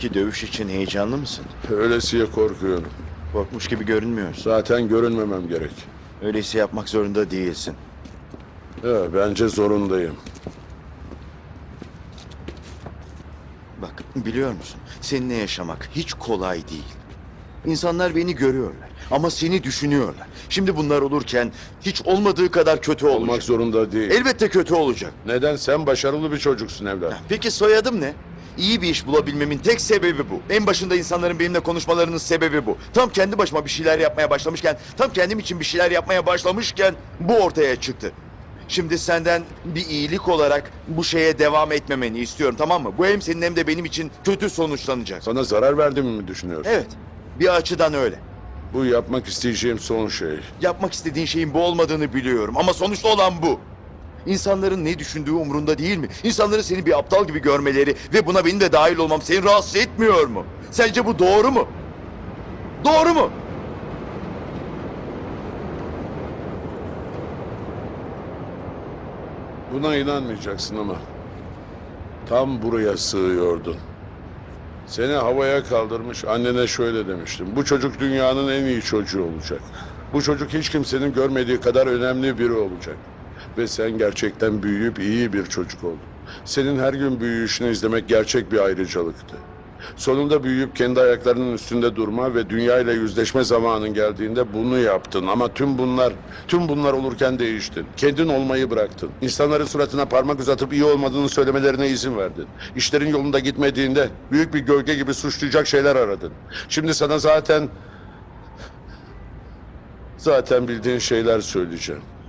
Peki dövüş için heyecanlı mısın? Öylesiye korkuyorum. Korkmuş gibi görünmüyorsun. Zaten görünmemem gerek. Öyleyse yapmak zorunda değilsin. Evet, bence zorundayım. Bak biliyor musun? Seninle yaşamak hiç kolay değil. İnsanlar beni görüyorlar ama seni düşünüyorlar. Şimdi bunlar olurken hiç olmadığı kadar kötü olacak. Olmak zorunda değil. Elbette kötü olacak. Neden? Sen başarılı bir çocuksun evlat. Peki soyadım ne? İyi bir iş bulabilmemin tek sebebi bu. En başında insanların benimle konuşmalarının sebebi bu. Tam kendi başıma bir şeyler yapmaya başlamışken, tam kendim için bir şeyler yapmaya başlamışken bu ortaya çıktı. Şimdi senden bir iyilik olarak bu şeye devam etmemeni istiyorum tamam mı? Bu hem senin hem de benim için kötü sonuçlanacak. Sana zarar verdiğimi mi düşünüyorsun? Evet, bir açıdan öyle. Bu yapmak isteyeceğim son şey. Yapmak istediğin şeyin bu olmadığını biliyorum ama sonuçta olan bu. İnsanların ne düşündüğü umurunda değil mi? İnsanların seni bir aptal gibi görmeleri ve buna benim de dahil olmam seni rahatsız etmiyor mu? Sence bu doğru mu? Doğru mu? Buna inanmayacaksın ama tam buraya sığıyordun. Seni havaya kaldırmış annene şöyle demiştim. Bu çocuk dünyanın en iyi çocuğu olacak. Bu çocuk hiç kimsenin görmediği kadar önemli biri olacak. Ve sen gerçekten büyüyüp iyi bir çocuk oldun. Senin her gün büyüyüşünü izlemek gerçek bir ayrıcalıktı. Sonunda büyüyüp kendi ayaklarının üstünde durma ve dünyayla yüzleşme zamanın geldiğinde bunu yaptın. Ama tüm bunlar, tüm bunlar olurken değiştin. Kendin olmayı bıraktın. İnsanların suratına parmak uzatıp iyi olmadığını söylemelerine izin verdin. İşlerin yolunda gitmediğinde büyük bir gölge gibi suçlayacak şeyler aradın. Şimdi sana zaten zaten bildiğin şeyler söyleyeceğim.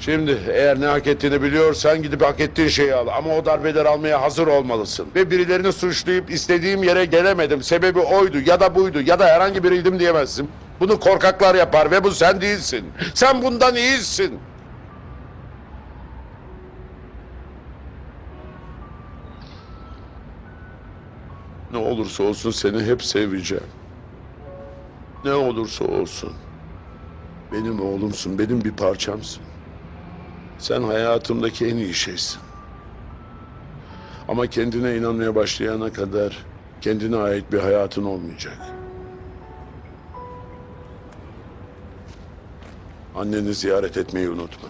Şimdi eğer ne hak ettiğini biliyorsan gidip hak ettiğin şeyi al. Ama o darbeleri almaya hazır olmalısın. Ve birilerini suçlayıp istediğim yere gelemedim. Sebebi oydu ya da buydu ya da herhangi biriydim diyemezsin. Bunu korkaklar yapar ve bu sen değilsin. Sen bundan iyisin. Ne olursa olsun seni hep seveceğim. Ne olursa olsun. Benim oğlumsun, benim bir parçamsın. Sen hayatımdaki en iyi şeysin. Ama kendine inanmaya başlayana kadar kendine ait bir hayatın olmayacak. Anneni ziyaret etmeyi unutma.